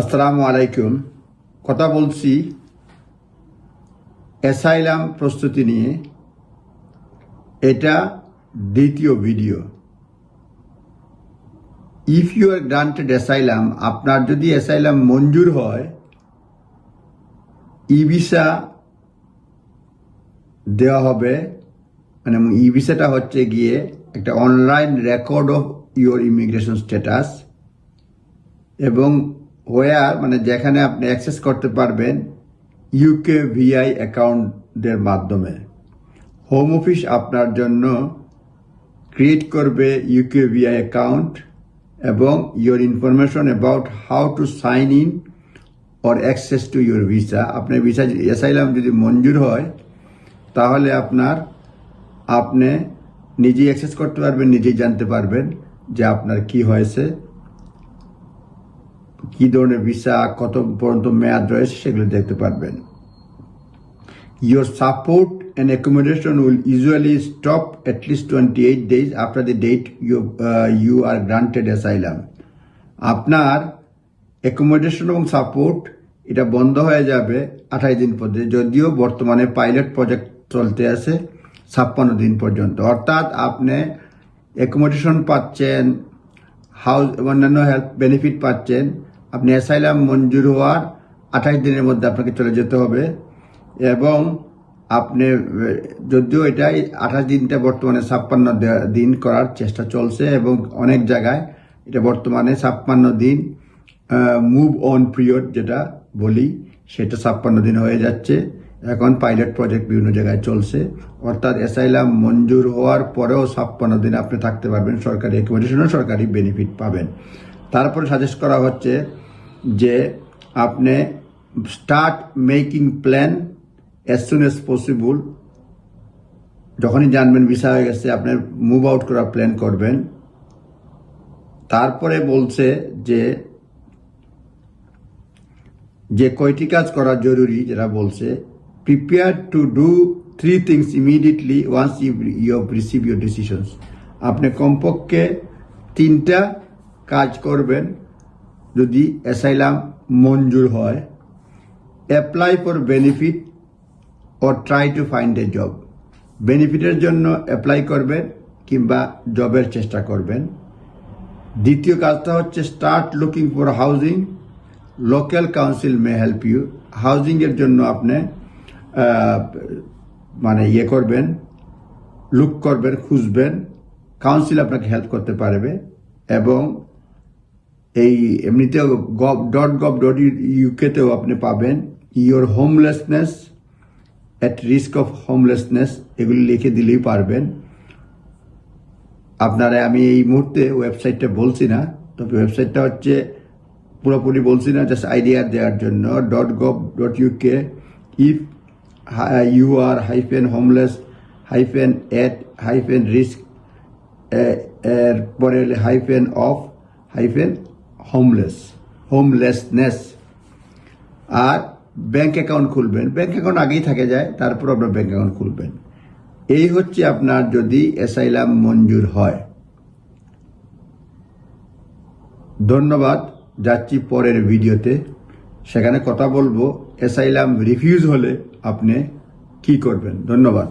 আসসালামু আলাইকুম। কথা বলছি অ্যাসাইলাম প্রস্তুতি নিয়ে। এটা দ্বিতীয় video. If you are granted asylum আপনার যদি অ্যাসাইলাম মঞ্জুর হয়, ই ভিসা দেওয়া হবে। মানে ই ভিসাটা হচ্ছে গিয়ে একটা online record of your immigration status এবং ওয়ার মানে যেখানে আপনি অ্যাক্সেস করতে পারবেন ইউকে ভিআই অ্যাকাউন্টের মাধ্যমে। হোম অফিস আপনার জন্য ক্রিয়েট করবে ইউকে ভিআই অ্যাকাউন্ট এবং your information about how to sign in or access to your visa আপনার ভিসা অ্যাসাইলাম যদি মঞ্জুর হয়, তাহলে আপনার, আপনি নিজেই অ্যাক্সেস করতে পারবেন, নিজেই জানতে পারবেন যে আপনার কি হয়েছে। কি ধরনের ভিসা কত পর্যন্ত মেয়াদ রয়েছে সেগুলো দেখতে পারবেন Your support and accommodation will usually stop at least 28 days after the date you, uh, you are granted asylum. আপনার অ্যাকোমোডেশন এবং সাপোর্ট এটা বন্ধ হয়ে যাবে আঠাশ দিন পর্যন্ত যদিও বর্তমানে পাইলট প্রজেক্ট চলতে আছে ছাপ্পান্ন দিন পর্যন্ত অর্থাৎ আপনি অ্যাকোমোডেশন পাচ্ছেন হাউস অন্যান্য হেলথ বেনিফিট পাচ্ছেন আপনি অ্যাসাইলাম মঞ্জুর হওয়ার আঠাশ দিনের মধ্যে আপনাকে চলে যেতে হবে এবং আপনি, যদিও এটাই আঠাশ দিনটা বর্তমানে ছাপ্পান্ন দিন করার চেষ্টা চলছে এবং অনেক জায়গায় এটা বর্তমানে ছাপ্পান্ন দিন মুভ অন পিরিয়ড যেটা বলি, সেটা ছাপ্পান্ন দিন হয়ে যাচ্ছে। এখন পাইলট প্রজেক্ট বিভিন্ন জায়গায় চলছে। অর্থাৎ অ্যাসাইলাম মঞ্জুর হওয়ার পরেও ছাপ্পান্ন দিন আপনি থাকতে পারবেন সরকারি অ্যাকোমোডেশনও সরকারি বেনিফিট পাবেন। তারপরে সাজেস্ট করা হচ্ছে যে আপনি start making plan as soon as possible যখনই জানবেন ভিসা হয়ে গেছে, আপনি মুভ আউট করার প্ল্যান করবেন। তারপরে বলছে যে যে কয়টি কাজ করা জরুরি যেটা বলছে prepare to do three things immediately once you you receive your decisions আপনি কমপক্ষে তিনটা কাজ করবেন যদি অ্যাসাইলাম মঞ্জুর হয় apply for benefit O try to find a job বেনিফিটের জন্য অ্যাপ্লাই করবেন কিংবা জবের চেষ্টা করবেন। দ্বিতীয় কাজটা হচ্ছে start looking for housing local council may help you হাউজিংয়ের জন্য আপনি মানে ইয়ে করবেন লুক করবেন, খুঁজবেন। কাউন্সিল আপনাকে হেল্প করতে পারবে এবং এই এমনিতেও গভ ডট গভ ডট ইউকেতেও আপনি পাবেন। Your homelessness at risk of homelessness এগুলি লিখে দিলেই পারবেন। আপনারা আমি এই মুহূর্তে ওয়েবসাইটটা বলছি না, তবে ওয়েবসাইটটা হচ্ছে পুরোপুরি বলছি না জাস্ট আইডিয়া দেওয়ার জন্য। Dot gov dot UK if you are hyphen homeless hyphen at hyphen risk এর পরে hyphen of hyphen homeless homelessness R bank account খুলবেন। ব্যাংক অ্যাকাউন্ট আগেই থাকে যায় তারপর আপনার ব্যাংক অ্যাকাউন্ট খুলবেন। এই হচ্ছে আপনার যদি অ্যাসাইলাম মঞ্জুর হয়। ধন্যবাদ, যাচ্ছি পরের ভিডিওতে। সেখানে কথা বলব। অ্যাসাইলাম রিফিউজ হলে আপনি কি করবেন? ধন্যবাদ।